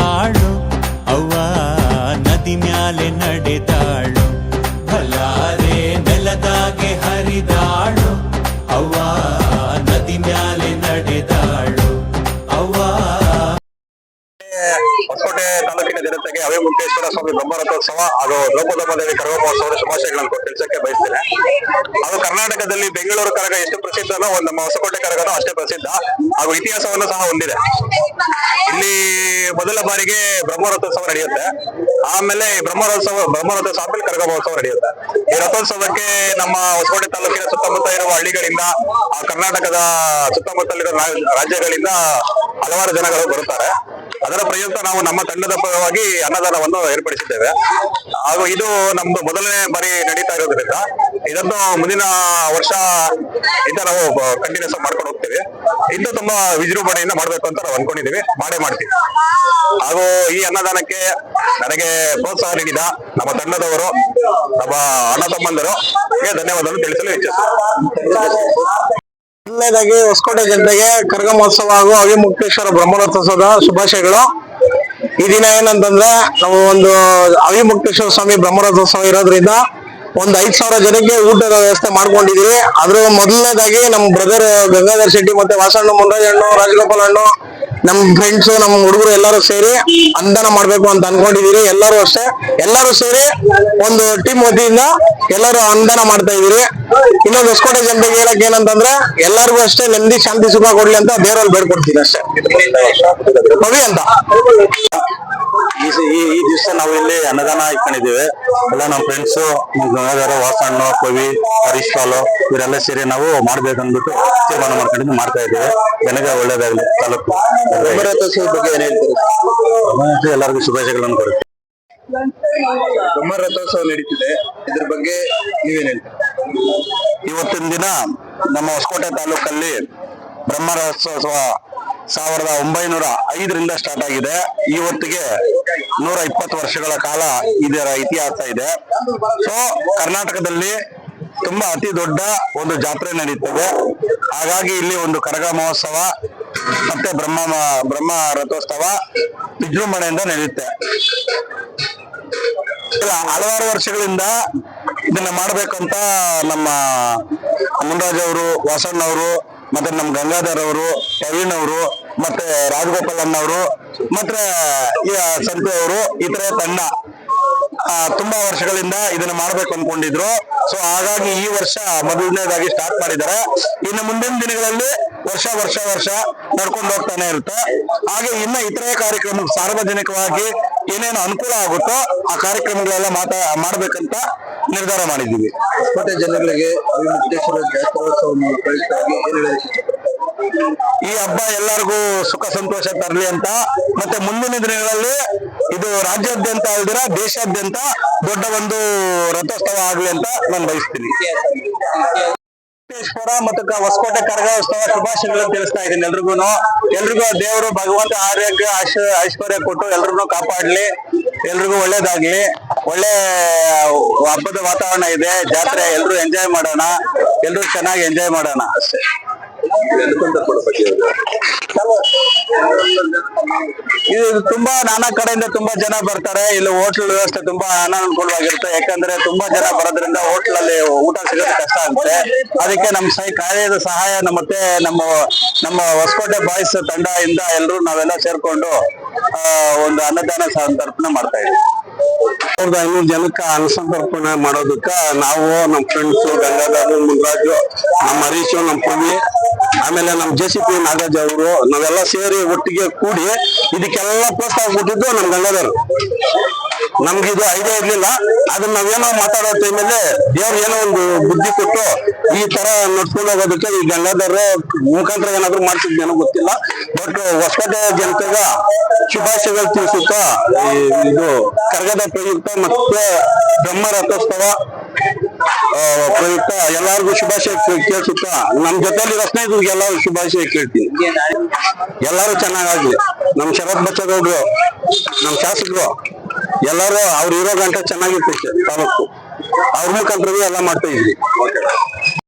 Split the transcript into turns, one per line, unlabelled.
நாளும் அவ்வா
ಹೊಸಕೋಟೆ ತಾಲೂಕಿನ ಜನತೆಗೆ ಅವೇ ಮುಕ್ತೇಶ್ವರ ಸ್ವಾಮಿ ಬ್ರಹ್ಮರಥೋತ್ಸವ ಹಾಗೂ ದ್ರೌಪದಮ್ಮ ದೇವಿ ಕರಗ ಮಹೋತ್ಸವದ ಶುಭಾಶಯಗಳನ್ನು ತಿಳಿಸಕ್ಕೆ ಬಯಸ್ತೇನೆ. ಅದು ಕರ್ನಾಟಕದಲ್ಲಿ ಬೆಂಗಳೂರು ಕರಗ ಎಷ್ಟು ಪ್ರಸಿದ್ಧನೋ ನಮ್ಮ ಹೊಸಕೋಟೆ ಕರಗನೂ ಅಷ್ಟೇ ಪ್ರಸಿದ್ಧ ಹಾಗೂ ಇತಿಹಾಸವನ್ನು ಸಹ ಹೊಂದಿದೆ. ಇಲ್ಲಿ ಮೊದಲ ಬಾರಿಗೆ ಬ್ರಹ್ಮರಥೋತ್ಸವ ನಡೆಯುತ್ತೆ. ಆಮೇಲೆ ಬ್ರಹ್ಮರಥೋತ್ಸವ ಬ್ರಹ್ಮರಥೋತ್ಸವ ಆಮೇಲೆ ಕರಗ ಮಹೋತ್ಸವ ನಡೆಯುತ್ತೆ. ಈ ರಥೋತ್ಸವಕ್ಕೆ ನಮ್ಮ ಹೊಸಕೋಟೆ ತಾಲೂಕಿನ ಸುತ್ತಮುತ್ತ ಇರುವ ಹಳ್ಳಿಗಳಿಂದ, ಆ ಕರ್ನಾಟಕದ ಸುತ್ತಮುತ್ತಲಿರುವ ರಾಜ್ಯಗಳಿಂದ ಹಲವಾರು ಜನಗಳು ಬರುತ್ತಾರೆ. ಅದರ ಪ್ರಯುಕ್ತ ನಾವು ನಮ್ಮ ತಂಡದ ಪರವಾಗಿ ಅನ್ನದಾನವನ್ನು ಏರ್ಪಡಿಸಿದ್ದೇವೆ. ಹಾಗೂ ಇದು ನಮ್ದು ಮೊದಲನೇ ಬಾರಿ ನಡೀತಾ ಇರೋದ್ರಿಂದ ಇದನ್ನು ಮುಂದಿನ ವರ್ಷ ಇಂದ ನಾವು ಕಂಟಿನ್ಯೂಸ್ ಮಾಡ್ಕೊಂಡು ಹೋಗ್ತೀವಿ. ಇದು ತುಂಬಾ ವಿಜೃಂಭಣೆಯಿಂದ ಮಾಡ್ಬೇಕು ಅಂತ ನಾವು ಅನ್ಕೊಂಡಿದೀವಿ ಮಾಡೇ ಮಾಡ್ತೀವಿ. ಹಾಗೂ ಈ ಅನ್ನದಾನಕ್ಕೆ ನನಗೆ ಪ್ರೋತ್ಸಾಹ ನೀಡಿದ ನಮ್ಮ ತಂಡದವರು, ನಮ್ಮ ಅಣ್ಣ ತಮ್ಮಂದರು ಧನ್ಯವಾದಗಳು ತಿಳಿಸಲು ಇಚ್ಛಿಸುತ್ತೇನೆ. ಮೊದಲನೇದಾಗಿ ಹೊಸಕೋಟೆ ಜನತೆಗೆ ಕರಗ ಮಹೋತ್ಸವ ಹಾಗೂ ಅವಿಮುಕ್ತೇಶ್ವರ ಬ್ರಹ್ಮರಥೋತ್ಸವದ ಶುಭಾಶಯಗಳು. ಈ ದಿನ ಏನಂತಂದ್ರೆ ನಾವು ಒಂದು ಅವಿಮುಕ್ತೇಶ್ವರ ಸ್ವಾಮಿ ಬ್ರಹ್ಮರಥೋತ್ಸವ ಇರೋದ್ರಿಂದ ಒಂದ್ ಐದ್ ಸಾವಿರ ಜನಕ್ಕೆ ಊಟದ ವ್ಯವಸ್ಥೆ ಮಾಡ್ಕೊಂಡಿದೀವಿ. ಅದ್ರ ಮೊದಲನೇದಾಗಿ ನಮ್ ಬ್ರದರ್ ಗಂಗಾಧರ್ ಶೆಟ್ಟಿ ಮತ್ತೆ ವಾಸಣ್ಣ ಮುನ್ರಾಜ್ ಹಣ್ಣು ರಾಜಗೋಪಾಲ್ ಹಣ್ಣು ನಮ್ ಫ್ರೆಂಡ್ಸ್ ನಮ್ ಹುಡುಗರು ಎಲ್ಲರೂ ಸೇರಿ ಅಂದಾನ ಮಾಡ್ಬೇಕು ಅಂತ ಅನ್ಕೊಂಡಿದೀವಿ. ಎಲ್ಲರೂ ಅಷ್ಟೇ. ಎಲ್ಲರೂ ಸೇರಿ ಒಂದು ಟೀಮ್ ವತಿಯಿಂದ ಎಲ್ಲರೂ ಅನುದಾನ ಮಾಡ್ತಾ ಇದೀವಿ. ಇನ್ನೊಂದು ಹೊಸಕೋಟೆ ಜನತೆಗೆ ಹೇಳಕ್ ಏನಂತಂದ್ರೆ, ಎಲ್ಲರಿಗೂ ಅಷ್ಟೇ ನೆಮ್ಮದಿ, ಶಾಂತಿ, ಸುಖ ಕೊಡ್ಲಿ ಅಂತ ದೇವರಲ್ಲಿ ಬೇಡ್ಕೊಡ್ತೀನಿ ಅಷ್ಟೇ. ಕವಿ ಅಂತ. ಈ ಈ ದಿವಸ ನಾವು ಇಲ್ಲಿ ಅನ್ನದಾನ ಇಟ್ಕೊಂಡಿದ್ದೀವಿ. ಎಲ್ಲ ನಮ್ಮ ಫ್ರೆಂಡ್ಸ್ ಗಂಗಾಧರ ವಾಸಣ್ಣ ಕವಿ ಹರೀಶ್ ಪಾಲು ಇವರೆಲ್ಲ ಸೇರಿ ನಾವು ಮಾಡ್ಬೇಕಂದ್ಬಿಟ್ಟು ತೀರ್ಮಾನ ಮಾಡ್ಕೊಂಡಿದ್ದು ಮಾಡ್ತಾ ಇದ್ದೀವಿ. ಜನಗೆ ಒಳ್ಳೇದಾಗ್ಲಿ. ತಾಲೂಕು. ಬಗ್ಗೆ ಏನ್ ಹೇಳ್ತೀರಿ? ಎಲ್ಲರಿಗೂ ಶುಭಾಶಯಗಳನ್ನು ಕೊಡುತ್ತೆ
ಬ್ರಹ್ಮ ರಥೋತ್ಸವ ನಡೀತಿದೆ. ಇದ್ರ ಬಗ್ಗೆ ನೀವೇನ್ ಹೇಳ್ತೀರಾ?
ಇವತ್ತಿನ ದಿನ ನಮ್ಮ ಹೊಸಕೋಟೆ ತಾಲೂಕಲ್ಲಿ ಬ್ರಹ್ಮರಥೋತ್ಸವ ಸಾವಿರದ ಒಂಬೈನೂರ ಐದರಿಂದ ಸ್ಟಾರ್ಟ್ ಆಗಿದೆ. ಇವತ್ತಿಗೆ ನೂರ ಇಪ್ಪತ್ತು ವರ್ಷಗಳ ಕಾಲ ಇದರ ಇತಿಹಾಸ ಇದೆ. ಸೊ ಕರ್ನಾಟಕದಲ್ಲಿ ತುಂಬಾ ಅತಿ ದೊಡ್ಡ ಒಂದು ಜಾತ್ರೆ ನಡೀತದೆ. ಹಾಗಾಗಿ ಇಲ್ಲಿ ಒಂದು ಕರಗ ಮಹೋತ್ಸವ, ಮತ್ತೆ ಬ್ರಹ್ಮ ಬ್ರಹ್ಮ ರಥೋತ್ಸವ ವಿಜೃಂಭಣೆಯಿಂದ ನಡೆಯುತ್ತೆ. ಹಲವಾರು ವರ್ಷಗಳಿಂದ ಇದನ್ನ ಮಾಡ್ಬೇಕಂತ ನಮ್ಮ ಮುನ್ರಾಜ್ ಅವರು, ವಾಸಣ್ಣ ಅವರು, ಮತ್ತೆ ನಮ್ಮ ಗಂಗಾಧರ್ ಅವರು, ಪ್ರವೀಣ್ ಅವರು ಮತ್ತೆ ರಾಜಗೋಪಾಲ್ ಅವರು, ಮತ್ತೆ ಸಂತು ಅವರು ಇತರೆ ತಂಡ ತುಂಬಾ ವರ್ಷಗಳಿಂದ ಇದನ್ನ ಮಾಡ್ಬೇಕು ಅನ್ಕೊಂಡಿದ್ರು. ಸೊ ಹಾಗಾಗಿ ಈ ವರ್ಷ ಮೊದಲನೇದಾಗಿ ಸ್ಟಾರ್ಟ್ ಮಾಡಿದ್ದಾರೆ. ಇನ್ನು ಮುಂದಿನ ದಿನಗಳಲ್ಲಿ ವರ್ಷ ವರ್ಷ ವರ್ಷ ನಡ್ಕೊಂಡು ಹೋಗ್ತಾನೆ ಇರುತ್ತೆ. ಹಾಗೆ ಇನ್ನ ಇತರೆ ಕಾರ್ಯಕ್ರಮ ಸಾರ್ವಜನಿಕವಾಗಿ ಏನೇನು ಅನುಕೂಲ ಆಗುತ್ತೋ ಆ ಕಾರ್ಯಕ್ರಮಗಳೆಲ್ಲ ಮಾತಾ, ಮಾಡ್ಬೇಕಂತ ನಿರ್ಧಾರ ಮಾಡಿದ್ದೀವಿ.
ಮತ್ತೆ ಜನಗಳಿಗೆ
ಈ ಹಬ್ಬ ಎಲ್ಲರಿಗೂ ಸುಖ ಸಂತೋಷ ತರಲಿ ಅಂತ. ಮತ್ತೆ ಮುಂದಿನ ದಿನಗಳಲ್ಲಿ ಇದು ರಾಜ್ಯಾದ್ಯಂತ ಅಲ್ದಿರ ದೇಶಾದ್ಯಂತ ದೊಡ್ಡ ಒಂದು ರಥೋತ್ಸವ ಆಗ್ಲಿ ಅಂತ ನಾನು ಬಯಸ್ತೀನಿ. ಮತ್ತು ಹೊಸಕೋಟೆ ಕರಗೋತ್ಸವ ಶುಭಾಶಯಗಳನ್ನು ತಿಳಿಸ್ತಾ ಇದ್ದೀನಿ ಎಲ್ರಿಗೂ ಎಲ್ರಿಗೂ ದೇವರು ಭಗವಂತ ಆರೋಗ್ಯ ಐಶ್ವರ್ಯ ಕೊಟ್ಟು ಎಲ್ರಿಗೂ ಕಾಪಾಡ್ಲಿ. ಎಲ್ರಿಗೂ ಒಳ್ಳೇದಾಗ್ಲಿ. ಒಳ್ಳೆ ಹಬ್ಬದ ವಾತಾವರಣ ಇದೆ. ಜಾತ್ರೆ ಎಲ್ರು ಎಂಜಾಯ್ ಮಾಡೋಣ. ಎಲ್ರು ಚೆನ್ನಾಗಿ ಎಂಜಾಯ್ ಮಾಡೋಣ. ಅಷ್ಟೇ ಇದು ತುಂಬಾ ನಾನಾ ಕಡೆಯಿಂದ ತುಂಬಾ ಜನ ಬರ್ತಾರೆ. ಇಲ್ಲಿ ಹೋಟ್ಲ್ ವ್ಯವಸ್ಥೆ ತುಂಬಾ ಅನಾನುಕೂಲವಾಗಿರುತ್ತೆ ಯಾಕಂದ್ರೆ ತುಂಬಾ ಜನ ಬರೋದ್ರಿಂದ ಹೋಟ್ಲ್ ಅಲ್ಲಿ ಊಟ ಸಿಗೋದು ಕಷ್ಟ ಆಗುತ್ತೆ. ಅದಕ್ಕೆ ನಮ್ಮ ಸೈ ಕಾರ್ಯದ ಸಹಾಯ ಮತ್ತೆ ನಮ್ಮ ನಮ್ಮ ಹೊಸಕೋಟೆ ಬಾಯ್ಸ್ ತಂಡ ಇಂದ ಎಲ್ಲರೂ ನಾವೆಲ್ಲ ಸೇರ್ಕೊಂಡು ಒಂದು ಅನ್ನದಾನ ಸಂತರ್ಪಣೆ ಮಾಡ್ತಾ ಇದ್ದೀವಿ. ಸಾವಿರದ ಐನೂರು ಜನಕ್ಕೆ ಅನ್ನಸಂತರ್ಪಣೆ ಮಾಡೋದಕ್ಕ ನಾವು ನಮ್ಮ ಫ್ರೆಂಡ್ಸ್ ಗಂಗಾಧರ್, ಮುನ್ರಾಜು ನಮ್ಮ ಹರೀಶ್ ನಮ್ಮ ಪವಿ, ಆಮೇಲೆ ನಮ್ಮ ಜೆ ಸಿ ಪಿ ನಾಗರಾಜ್ ಅವರು, ನಾವೆಲ್ಲ ಸೇರಿ ಒಟ್ಟಿಗೆ ಕೂಡಿ ಇದಕ್ಕೆಲ್ಲ ಪ್ರೋತ್ಸಾಹ ಕೊಟ್ಟಿದ್ದು ನಮ್ಮ ಗಂಗಾಧರ್. ನಮ್ಗೆ ಇದು ಐಡಿಯಾ ಇರ್ಲಿಲ್ಲ. ಅದನ್ನ ನಾವೇನೋ ಮಾತಾಡೋ ಟೈಮಲ್ಲಿ ದೇವ್ರ ಏನೋ ಒಂದು ಬುದ್ಧಿ ಕೊಟ್ಟು ಈ ತರ ನಡ್ಕೊಂಡು ಹೋಗೋದಕ್ಕೆ ಈ ಗಂಗಾಧರ್ ಮುಖಾಂತರ ಏನಾದ್ರು ಮಾಡ್ತಿದ್ದೇನೋ ಗೊತ್ತಿಲ್ಲ. ಬಟ್ ಹೊಸಕೋಟೆ ಜನತೆಗ ಶುಭಾಶಯಗಳು ತಿಳಿಸುತ್ತಾ ಇದು ಕರಗದ ಪ್ರಯುಕ್ತ ಮತ್ತೆ ಬ್ರಹ್ಮ ರಥೋತ್ಸವ ಪ್ರಯುಕ್ತ ಎಲ್ಲಾರ್ಗು ಶುಭಾಶಯ ಕೇಳ್ಸುತ್ತಾ. ನಮ್ ಜೊತೆಲಿ ರಸ್ನೇಹಿತರಿಗೆ ಎಲ್ಲಾರು ಶುಭಾಶಯ ಕೇಳ್ತೀನಿ. ಎಲ್ಲಾರು ಚೆನ್ನಾಗಾಗ್ಲಿ. ನಮ್ ಶರತ್ ಬಚ್ಚಗೌಡ್ರು ನಮ್ ಶಾಸಕರು, ಎಲ್ಲಾರು ಅವ್ರು ಇರೋ ಗಂಟೆ ಚೆನ್ನಾಗಿರ್ತೈತೆ ತಾಲೂಕು. ಅವ್ರ ಮುಖಾಂತರವೇ ಎಲ್ಲ ಮಾಡ್ತಾ ಇದ್ವಿ.